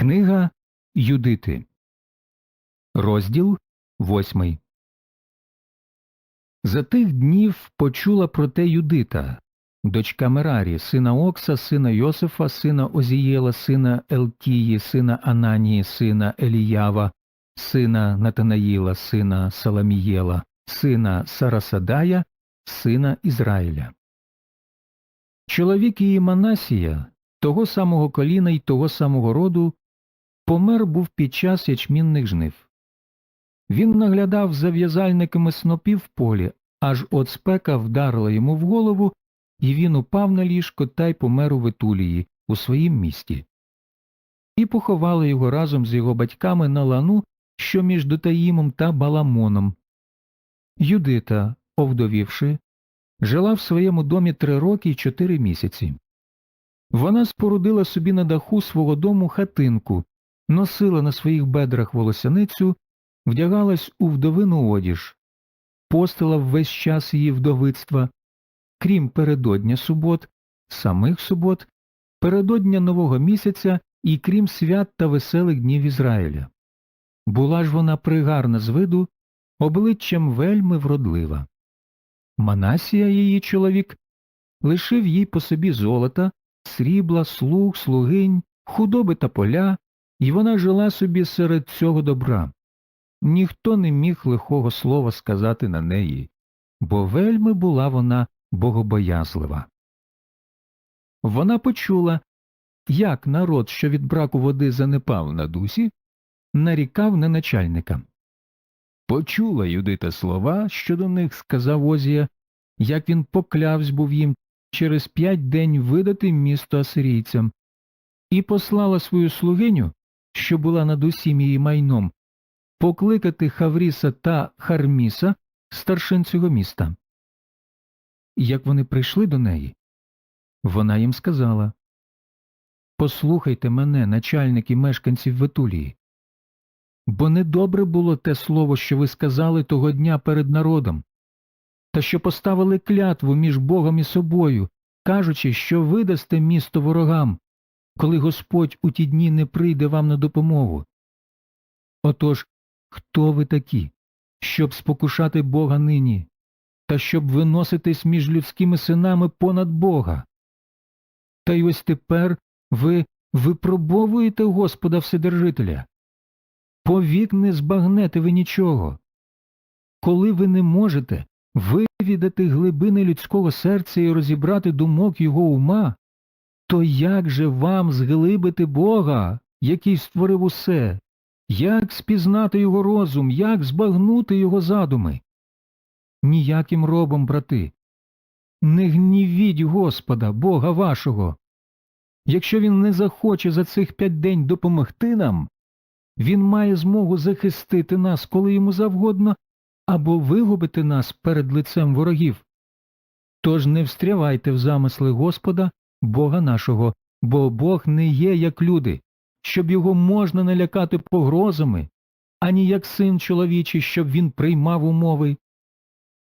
Книга Юдити, розділ восьмий. За тих днів почула про те Юдита, дочка Мерарі, сина Окса, сина Йосифа, сина Озієла, сина Елтії, сина Ананії, сина Еліява, сина Натанаїла, сина Саламієла, сина Сарасадая, сина Ізраїля. Чоловік її Манасія, того самого коліна й того самого роду, помер був під час ячмінних жнив. Він наглядав за в'язальниками снопів в полі, аж от спека вдарила йому в голову, і він упав на ліжко та й помер у Ветулії, у своїм місті. І поховали його разом з його батьками на лану, що між Дотаїмом та Баламоном. Юдита, овдовівши, жила в своєму домі три роки й чотири місяці. Вона спорудила собі на даху свого дому хатинку, носила на своїх бедрах волосяницю, вдягалась у вдовину одіж, постила ввесь час її вдовицтва, крім передодня субот, самих субот, передодня нового місяця і крім свят та веселих днів Ізраїля. Була ж вона пригарна з виду, обличчям вельми вродлива. Манасія, її чоловік, лишив їй по собі золота, срібла, слуг, слугинь, худоби та поля, і вона жила собі серед цього добра. Ніхто не міг лихого слова сказати на неї, бо вельми була вона богобоязлива. Вона почула, як народ, що від браку води занепав на дусі, нарікав на начальника. Почула Юдита слова, що до них сказав Озія, як він поклявсь був їм через п'ять день видати місто асирійцям, і послала свою слугиню, що була над усім її майном, покликати Хавріса та Харміса, старшин цього міста. Як вони прийшли до неї, вона їм сказала. Послухайте мене, начальники мешканців Ветулії, бо недобре було те слово, що ви сказали того дня перед народом, та що поставили клятву між Богом і собою, кажучи, що видасте місто ворогам, коли Господь у ті дні не прийде вам на допомогу. Отож, хто ви такі, щоб спокушати Бога нині, та щоб виноситись між людськими синами понад Бога? Та й ось тепер ви випробовуєте Господа Вседержителя. Повік не збагнете ви нічого. Коли ви не можете вивідати глибини людського серця і розібрати думок його ума, то як же вам зглибити Бога, який створив усе? Як спізнати його розум, як збагнути його задуми? Ніяким робом, брати. Не гнівіть Господа, Бога вашого. Якщо він не захоче за цих п'ять день допомогти нам, він має змогу захистити нас, коли йому завгодно, або вигубити нас перед лицем ворогів. Тож не встрявайте в замисли Господа, Бога нашого, бо Бог не є як люди, щоб його можна налякати погрозами, ані як син чоловічий, щоб він приймав умови.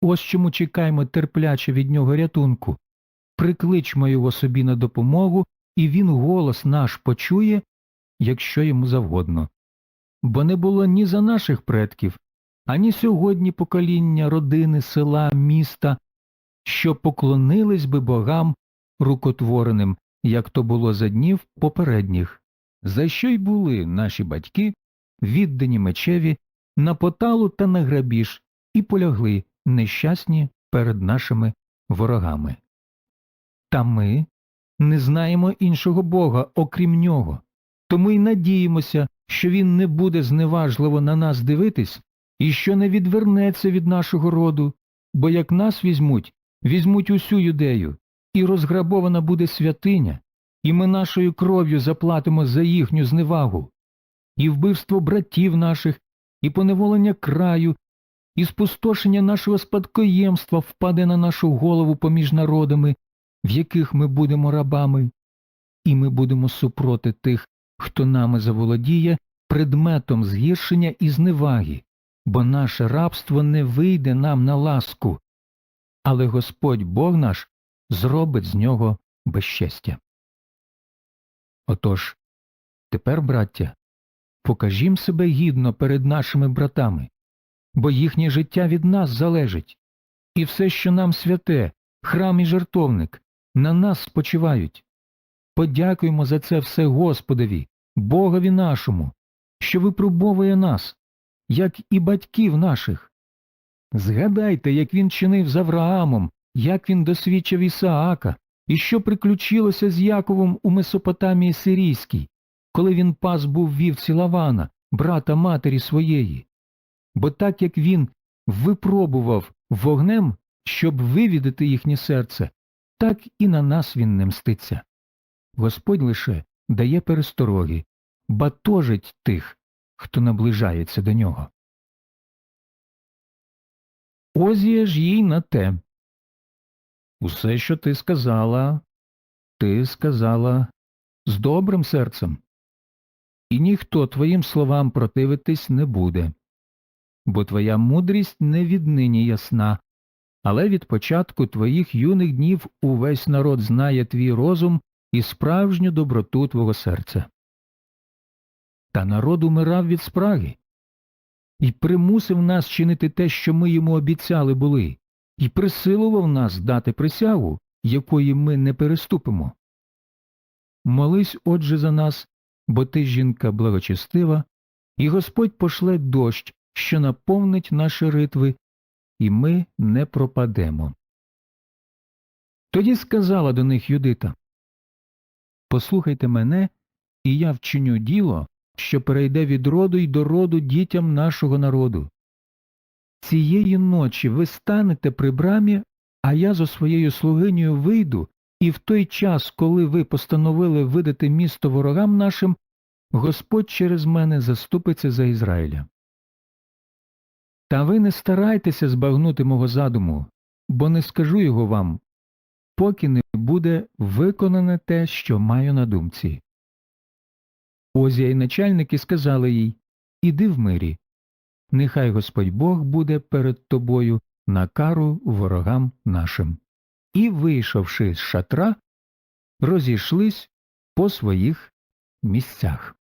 Ось чому чекаймо терпляче від нього рятунку. Прикличмо його собі на допомогу, і він голос наш почує, якщо йому завгодно. Бо не було ні за наших предків, ані сьогодні покоління родини, села, міста, що поклонились би богам рукотвореним, як то було за днів попередніх, за що й були наші батьки, віддані мечеві, на поталу та на грабіж, і полягли нещасні перед нашими ворогами. Та ми не знаємо іншого бога, окрім нього, тому й надіємося, що він не буде зневажливо на нас дивитись і що не відвернеться від нашого роду, бо як нас візьмуть, візьмуть усю юдею, і розграбована буде святиня, і ми нашою кров'ю заплатимо за їхню зневагу, і вбивство братів наших, і поневолення краю, і спустошення нашого спадкоємства впаде на нашу голову поміж народами, в яких ми будемо рабами, і ми будемо супроти тих, хто нами заволодіє, предметом згіршення і зневаги, бо наше рабство не вийде нам на ласку, але Господь Бог наш зробить з нього безчестя. Отож, Тепер, браття, покажім себе гідно перед нашими братами, бо їхнє життя від нас залежить, і все, що нам святе, храм і жертовник, на нас спочивають. Подякуємо за це все Господові, Богові нашому, що випробовує нас, як і батьків наших. Згадайте, як він чинив з Авраамом, як він досвідчив Ісаака, і що приключилося з Яковом у Месопотамії Сирійській, коли він пас був вівці Лавана, брата матері своєї. Бо так як він випробував вогнем, щоб вивідати їхнє серце, так і на нас він не мститься. Господь лише дає перестороги, батожить тих, хто наближається до нього. Озія ж їй на те. Усе, що ти сказала, ти сказала з добрим серцем, і ніхто твоїм словам противитись не буде, бо твоя мудрість не віднині ясна, але від початку твоїх юних днів увесь народ знає твій розум і справжню доброту твого серця. Та народ умирав від спраги і примусив нас чинити те, що ми йому обіцяли були, і присилував нас дати присягу, якої ми не переступимо. Молись, отже, за нас, бо ти жінка благочестива, і Господь пошле дощ, що наповнить наші ритви, і ми не пропадемо. Тоді сказала до них Юдита Послухайте мене, і я вчиню діло, що перейде від роду й до роду дітям нашого народу. Цієї ночі ви станете при брамі, а я зо своєю слугинею вийду, і в той час, коли ви постановили видати місто ворогам нашим, Господь через мене заступиться за Ізраїля. Та ви не старайтеся збагнути мого задуму, бо не скажу його вам, поки не буде виконане те, що маю на думці. Озія й начальники сказали їй Іди в мирі. Нехай Господь Бог буде перед тобою на кару ворогам нашим. І, вийшовши з шатра, розійшлись по своїх місцях.